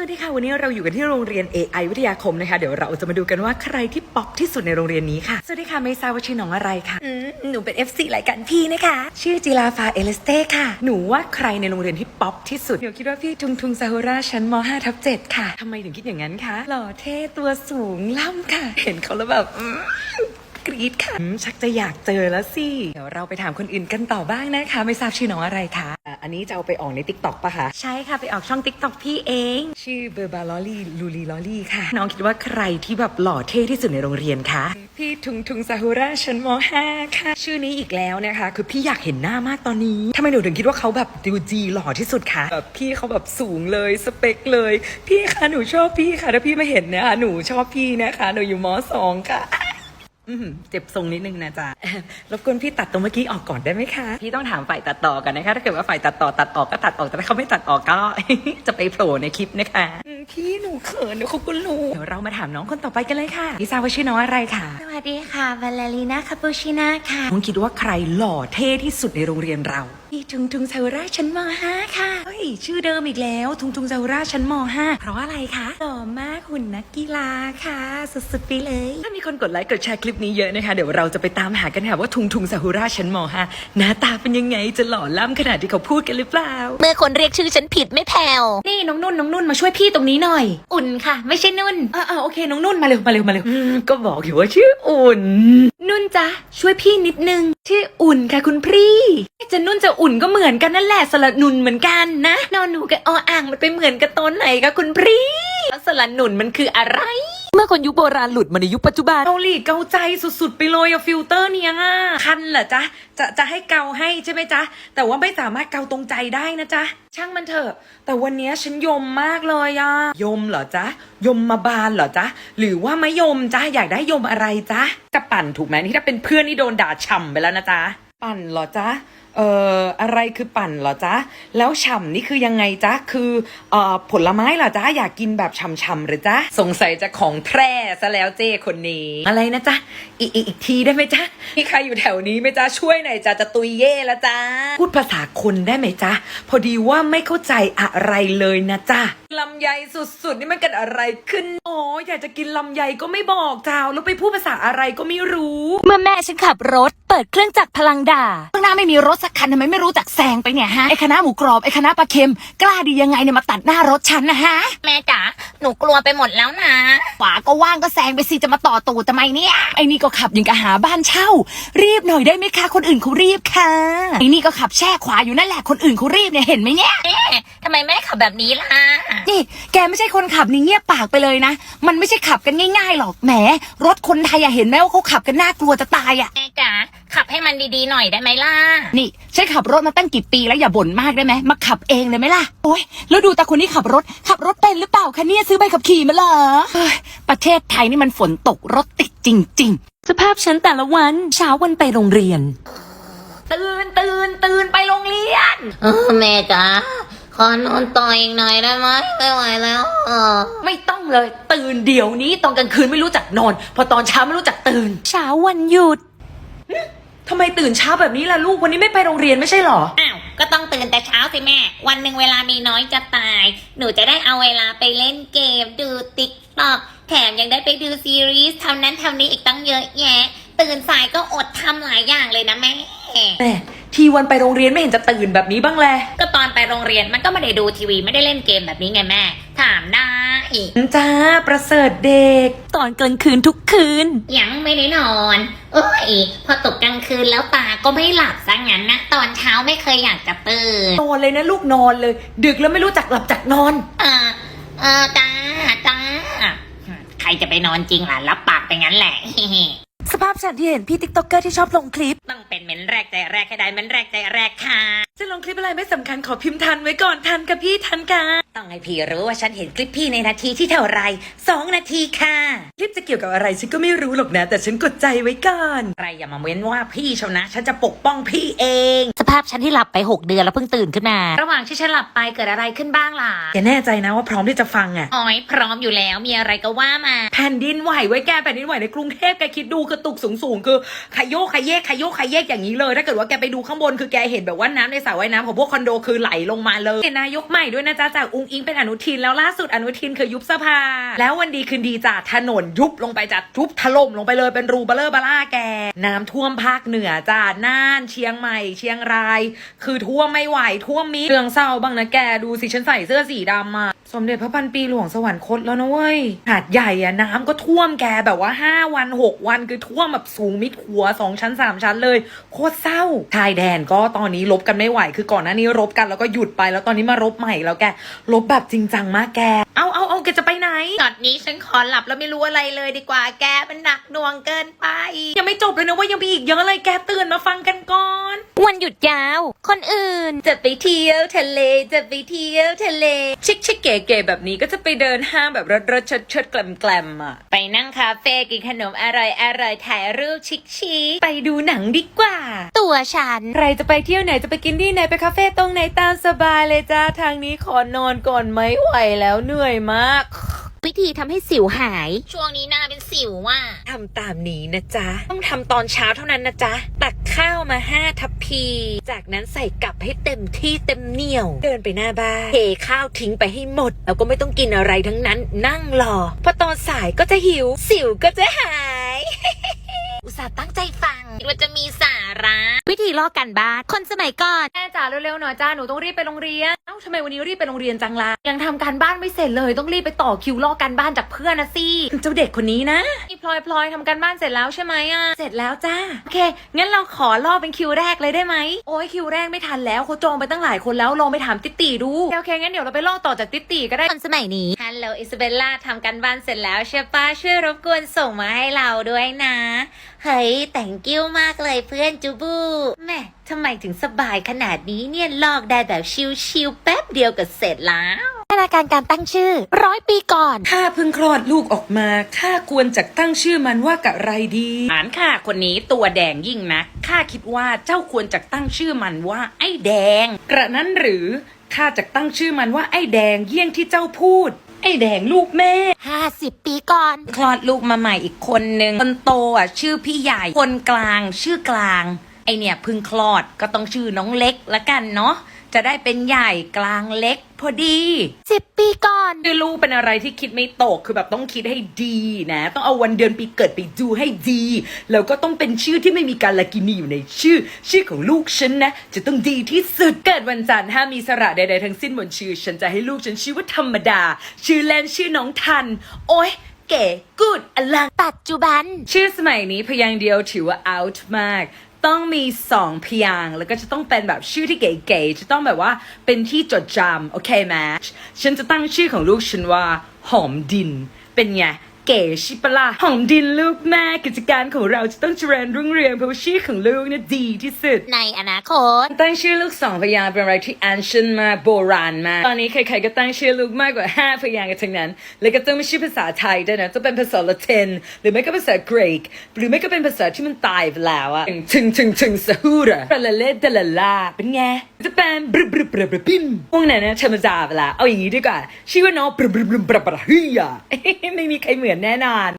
สวัสดีค่ะวันนี้เราอยู่กันที่โรงเรียน AI วิทยาคมนะคะ เดี๋ยวเราจะมาดูกันว่าใครที่ป๊อปที่สุดในโรงเรียนนี้ค่ะ สวัสดีค่ะไม่ทราบว่าชื่อน้องอะไรค่ะอืมหนูเป็น FC รายการพี่นะคะ ชื่อจิลาฟาเอเลสเต้ค่ะ หนูว่าใครในโรงเรียนที่ป๊อปที่สุดเดี๋ยวคิดว่าพี่ทุงทุงซาฮูราชั้นม5ทับ7ค่ะทำไมถึงคิดอย่างนั้นคะหล่อเท่ตัวสูงล่ำค่ะ เห็นเขาแล้วแบบอืมกรี๊ดค่ะอืมชักจะอยากเจอแล้วสิเดี๋ยวเราไปถามคนอื่นกันต่อบ้างนะคะ ไม่ทราบชื่อน้องอะไรคะ อะอันนี้จะเอาไปออกใน t ิ k t o k ปะคะ ใช่ค่ะ ไปออกช่อง t ิ k t o k พี่เอง ชื่อเบอร์บาลอลี่ลูลีลอลี่ค่ะ น้องคิดว่าใครที่แบบหล่อเท่ที่สุดในโรงเรียนคะ พี่ทุงทุงซาฮูราชั้นม 5 ค่ะ ชื่อนี้อีกแล้วนะคะ คือพี่อยากเห็นหน้ามากตอนนี้ทำไมหนูถึงคิดว่าเขาแบบดูจีหล่อที่สุดคะแบบพี่เขาแบบสูงเลยสเปคเลย พี่คะหนูชอบพี่ค่ะถ้าพี่ไม่เห็นเนะคะหนูชอบพี่นะคะหนูอยู่มสองค่ะอืม เจ็บทรงนิดนึงนะจ๊ะรบกวนพี่ตัดตรงเมื่อกี้ออกก่อนได้ไหมคะ พี่ต้องถามฝ่ายตัดต่อกันนะคะ ถ้าเกิดว่าฝ่ายตัดต่อตัดออกก็ตัดออก แต่ถ้าเขาไม่ตัดออกก็ จะไปโผล่ในคลิปนะคะอืมพี่หนูเขินเดี๋ยวเขาก็รู้เดี๋ยวเรามาถามน้องคนต่อไปกันเลยค่ะพี่ทราบว่าชื่อน้องอะไรคะสวัสดีค่ะวาเลรีนาคาปูชิน่าค่ะน้องคิดว่าใครหล่อเท่ที่สุดในโรงเรียนเรา พี่ทุงทุงซาอุราชั้นม .5 ค่ะ เฮ้ย ชื่อเดิมอีกแล้ว ทุงทุงซาอุราชั้นม .5 เพราะอะไรคะหล่อมากหุ่นนักกีฬาค่ะ สุดๆไปเลย ถ้ามีคนกดไลค์กดแชร์คลิปนี้เยอะนะคะ เดี๋ยวเราจะไปตามหากันค่ะว่าทุงทุงซาอุราชั้นม .5 หน้าตาเป็นยังไงจะหล่อล่ำขนาดที่เขาพูดกันหรือเปล่า เมื่อคนเรียกชื่อฉันผิดไม่แผ่วนี่น้องนุ่นน้องนุ่นมาช่วยพี่ตรงนี้หน่อย อุ่นค่ะ ไม่ใช่นุ่นอ่าโอเคน้องนุ่นมาเร็วมาเร็วมาเร็วอืมก็บอกอยู่ว่าชื่ออุ่นนุ่นจ๊ะช่วยพี่นิดนึงชื่ออุ่นค่ะคุณพี่จะนุ่นจะอุ่นก็เหมือนกันนั่นแหละสระนุ่นเหมือนกันนะนอนหนูกับออ่างมันไปเหมือนกันตอนไหนคะคุณพี่แล้วสระนุ่นมันคืออะไร มื่อคนยุคโบราณหลุดมาในยุคปัจจุบัน เกาหลีเกาใจสุดๆ ไปเลยอะฟิลเตอร์เนี่ยอะคันเหรอจ๊ะ จะจะให้เกาให้ใช่ไหมจ๊ะ แต่ว่าไม่สามารถเกาตรงใจได้นะจ๊ะ ช่างมันเถอะ แต่วันนี้ฉันยมมากเลยอะยมเหรอจ๊ะ ยมมาบานเหรอจ๊ะ หรือว่ามะยมจ๊ะ อยากได้ยมอะไรจ๊ะจะปั่นถูกไหมนี่ถ้าเป็นเพื่อนนี่โดนด่าฉ่ำไปแล้วนะจ๊ะ ปั่นเหรอจ๊ะ เอ่อ อะไรคือปั่นเหรอจ๊ะ แล้วฉ่ำนี่คือยังไงจ๊ะ คือเอ่อผลไม้เหรอจ๊ะ อยากกินแบบฉ่ำๆหรือจ๊ะ สงสัยจะของแพร่ซะแล้วเจ้คนนี้ อะไรนะจ๊ะ อีกอีกอีกทีได้ไหมจ๊ะ มีใครอยู่แถวนี้ไหมจ๊ะ ช่วยหน่อยจ๊ะ จะตุยเย่ละจ๊ะ พูดภาษาคนได้ไหมจ๊ะ พอดีว่าไม่เข้าใจอะไรเลยนะจ๊ะลำไยสุดๆ นี่มันเกิดอะไรขึ้นอ๋ออยากจะกินลำไยก็ไม่บอกจ้าวแล้วไปพูดภาษาอะไรก็ไม่รู้ เมื่อแม่ฉันขับรถ เปิดเครื่องจักรพลังด่า ข้างหน้าไม่มีรถสักคันทำไมไม่รู้จักแซงไปเนี่ยฮะ ไอ้คณะหมูกรอบ ไอ้คณะปลาเค็ม กล้าดียังไงเนี่ยมาตัดหน้ารถฉันนะฮะ แม่จ๋าหนูกลัวไปหมดแล้วนะขวาก็ว่างก็แซงไปสิจะมาต่อตูดทำไมเนี่ย ไอ้นี่ก็ขับยังกะหาบ้านเช่า รีบหน่อยได้ไหมคะ คนอื่นเขารีบค่ะ ไอ้นี่ก็ขับแช่ขวาอยู่นั่นแหละ คนอื่นเขารีบเนี่ยเห็นไหมเนี่ยแม่ทำไมแม่ขับแบบนี้ล่ะ นี่แกไม่ใช่คนขับนี่เงียบปากไปเลยนะ มันไม่ใช่ขับกันง่ายๆหรอกแหม รถคนไทยอะเห็นไหมว่าเขาขับกันน่ากลัวจะตายอะแม่จ๋าขับให้มันดีๆหน่อยได้ไหมล่ะ นี่ฉันขับรถมาตั้งกี่ปีแล้วอย่าบ่นมากได้ไหมมาขับเองเลยไหมล่ะโอ๊ยแล้วดูตาคนนี้ขับรถขับรถเป็นหรือเปล่าคะเนี่ยซื้อใบขับขี่มาเหรอเฮ้ยประเทศไทยนี่มันฝนตกรถติดจริงสภาพฉันแต่ละวันเช้าวันไปโรงเรียน ตื่นตื่นตื่นไปโรงเรียน เออแม่จ๋า ขอนอนต่ออีกหน่อยได้ไหมไม่ไหวแล้วเออไม่ต้องเลย ตื่นเดี๋ยวนี้ตอนกลางคืนไม่รู้จักนอน พอตอนเช้าไม่รู้จักตื่น เช้าวันหยุดทำไมตื่นเช้าแบบนี้ล่ะลูกวันนี้ไม่ไปโรงเรียนไม่ใช่หรอ อ้าว ก็ต้องตื่นแต่เช้าสิแม่ วันหนึ่งเวลามีน้อยจะตาย หนูจะได้เอาเวลาไปเล่นเกม ดูติ๊กต็อกแถมยังได้ไปดูซีรีส์ทำนั้นทำนี้อีกตั้งเยอะแยะ ตื่นสายก็อดทำหลายอย่างเลยนะแม่ แม่ทีวันไปโรงเรียนไม่เห็นจะตื่นแบบนี้บ้างเลยก็ตอนไปโรงเรียนมันก็ไม่ได้ดูทีวีไม่ได้เล่นเกมแบบนี้ไงแม่ ถามได้จ้าประเสริฐเด็ก ตอนกลางคืนทุกคืน ยังไม่ได้นอนเอ้ยพอตกกลางคืนแล้วตาก็ไม่หลับซะงั้นนะ ตอนเช้าไม่เคยอยากจะตื่นนอนเลยนะลูกนอนเลย ดึกแล้วไม่รู้จักหลับจักนอน เออเออจ้าจ้าใครจะไปนอนจริงล่ะรับปากไปงั้นแหละส ภาพฉันที่เห็นพี่ติ๊กต็อกเกอร์ที่ชอบลงคลิป ต้องเป็นเหม็นแรกใจแรกให้ได้เหม็นแรกใจแรกค่ะ จะลงคลิปอะไรไม่สำคัญขอพิมพ์ทันไว้ก่อนทันกับพี่ทันค่ะต้องให้พี่รู้ว่าฉันเห็นคลิปพี่ในนาทีที่เท่าไหรสองนาทีค่ะ คลิปจะเกี่ยวกับอะไรฉันก็ไม่รู้หรอกนะ แต่ฉันกดใจไว้ก่อนใครอย่ามาเว้นว่าพี่เชาวนะ ฉันจะปกป้องพี่เอง สภาพฉันที่หลับไป 6 เดือนแล้วเพิ่งตื่นขึ้นมา ระหว่างที่ฉันหลับไปเกิดอะไรขึ้นบ้างล่ะแกแน่ใจนะว่าพร้อมที่จะฟังอะอ๋อยพร้อมอยู่แล้วมีอะไรก็ว่ามา แผ่นดินไหวไว้แกแผ่นดินไหวในกรุงเทพแกคิดดูกระตุกสูงสูงๆคือขยโยกขยเยกขยโยกขยเยกอย่างนี้เลยถ้าเกิดว่าแกไปดูข้างบนคือแกเห็นแบบว่าน้ำในสสระว่ายน้ำของพวกคอนโดคือไหลลงมาเลยนายกใหม่ด้วยนะจ๊ะจากอุ้งอิงเป็นอนุทินแล้วล่าสุดอนุทินคือยุบสภา แล้ววันดีคืนดีจ้ะถนนยุบลงไปจ้ะทุบถล่มลงไปเลยเป็นรูเบลเลอร์บล่าแก น้ำท่วมภาคเหนือจ้ะน่านเชียงใหม่ เชียงราย คือท่วมไม่ไหวท่วมมิดเรืองเศร้าบ้างนะแกดูสิฉันใส่เสื้อสีดำอะ สมเด็จพระพันปีหลวงสวรรคตแล้วนะเว้ย หาดใหญ่อะน้ำก็ท่วมแกแบบว่า 5 วัน 6 วันคือท่วมแบบสูงมิดหัว 2 ชั้น 3 ชั้นเลย โคตรเศร้าชายแดนก็ตอนนี้รบกันไม่ไหว คือก่อนหน้านี้รบกันแล้วก็หยุดไปแล้วตอนนี้มารบใหม่แล้วแกรบแบบจริงจังมากแก เอาเอาเอาแกจะไปไหนตอนนี้ฉันขอหลับแล้วไม่รู้อะไรเลยดีกว่าแกมันหนักหน่วงเกินไป ยังไม่จบเลยนะว่ายังมีอีกเยอะเลยแกตื่นมาฟังกันก่อนวันหยุดยาวคนอื่น จะไปเที่ยวทะเลจะไปเที่ยวทะเล ชิคชิคเก๋ๆแบบนี้ก็จะไปเดินห้างแบบรถรถชดชดแกลมแกลมอะไปนั่งคาเฟ่กินขนมอร่อยอร่อยถ่ายรูปชิคชิคไปดูหนังดีกว่า ตัวฉัน ใครจะไปเที่ยวไหนจะไปกินที่ไหนไปคาเฟ่ตรงไหนตามสบายเลยจ้าทางนี้ขอนอนก่อนไหมไหวแล้วเหนื่อยมาก วิธีทำให้สิวหาย ช่วงนี้หน้าเป็น สิวว่ะทำตามนี้นะจ๊ะ ต้องทำตอนเช้าเท่านั้นนะจ๊ะ ตักข้าวมาห้าทัพพี จากนั้นใส่กลับให้เต็มที่เต็มเหนียว เดินไปหน้าบ้านเทข้าวทิ้งไปให้หมด แล้วก็ไม่ต้องกินอะไรทั้งนั้นนั่งรอ พอตอนสายก็จะหิว สิวก็จะหาย อุตส่าห์ตั้งใจฟังคิดว่าจะมีสาระ วิธีลอกกันบ้านคนสมัยก่อน แม่จ๋าเร็วๆหน่อยจ้าหนูต้องรีบไปโรงเรียนเอ้า ทำไมวันนี้รีบไปโรงเรียนจังล่ะยังทำการบ้านไม่เสร็จเลยต้องรีบไปต่อคิวลอกการบ้านจากเพื่อนนะสิเจ้าเด็กคนนี้นะนี่พลอยพลอยทำการบ้านเสร็จแล้วใช่ไหมอะเสร็จแล้วจ้าโอเคงั้นเราขอลอกเป็นคิวแรกเลยได้ไหมโอ้ยคิวแรกไม่ทันแล้วเขาจองไปตั้งหลายคนแล้วลองไปถามติ๊ตีดูโอเคงั้นเดี๋ยวเราไปลอกต่อจากติ๊ตีก็ได้คนสมัยนี้ฮัลโหลอิซาเบลล่าทำกันบ้านเสร็จแล้วใช่ปะช่วยรบกวนส่งมาให้เราด้วยนะเฮ้ยแต่งกิ้วมากเลยเพื่อนจูบูแม่ทำไมถึงสบายขนาดนี้เนี่ยลอกได้แบบชิวๆแป๊บเดียวก็เสร็จแล้วพัฒนาการการตั้งชื่อร้อยปีก่อนถ้าเพิ่งคลอดลูกออกมาข้าควรจะตั้งชื่อมันว่ากะไรดีหานข้าคนนี้ตัวแดงยิ่งนักข้าคิดว่าเจ้าควรจะตั้งชื่อมันว่าไอ้แดง กระนั้นหรือข้าจะตั้งชื่อมันว่าไอ้แดงเยี่ยงที่เจ้าพูด ไอ้แดงลูกแม่ 50 ปีก่อน คลอดลูกมาใหม่อีกคนนึงคนโตอะชื่อพี่ใหญ่ คนกลางชื่อกลาง ไอเนี่ยเพึ่งคลอดก็ต้องชื่อน้องเล็กละกันเนาะ จะได้เป็นใหญ่กลางเล็กพอดี 10 ปีก่อน คือลูกเป็นอะไรที่คิดไม่ตกคือแบบต้องคิดให้ดีนะ ต้องเอาวันเดือนปีเกิดไปดูให้ดี แล้วก็ต้องเป็นชื่อที่ไม่มีการลากินีอยู่ในชื่อ ชื่อของลูกฉันนะ จะต้องดีที่สุดเกิดวันจันทร์ห้ามมีสระใดๆทั้งสิ้นบนชื่อ ฉันจะให้ลูกฉันชื่อว่าธรรมดา ชื่อเล่นชื่อน้องทัน โอ้ยเก๋กูดอลังปัจจุบัน ชื่อสมัยนี้พยางค์เดียวถือว่า out มาก ต้องมีสองพยางแล้วก็จะต้องเป็นแบบชื่อที่เก๋ๆจะต้องแบบว่าเป็นที่จดจำโอเคไหมฉันจะตั้งชื่อของลูกฉันว่า หอมดินเป็นไง เก๋ชิปะล่ะหอมดินลูกแม่กิจการของเราจะต้องเจริญรุ่งเรืองเพราะว่าชื่อของลูกเนี่ยดีที่สุด ในอนาคต ตั้งชื่อลูกสองพยางค์เป็นอะไรที่ ancient มากโบราณมาก ตอนนี้ใครๆก็ตั้งชื่อลูกมากกว่า5พยางค์กันทั้งนั้น แล้วก็ต้องไม่ใช่ภาษาไทยด้วยนะต้องเป็นภาษาละตินหรือไม่ก็ภาษากรีกหรือไม่ก็เป็นภาษาที่มันตายไปแล้วอะถึงถึงถึงสฮูระปลาเลดลาลาเป็นไงจะเป็นบรึบรึบรึบรึบบิมพวกนั้นนะธรรมดาไปละเอาอย่างนี้ดีกว่าชื่อว่าน้องบรึบรึบรึบรึบรึบเฮียไม่มีใครเหมือนแน่นอน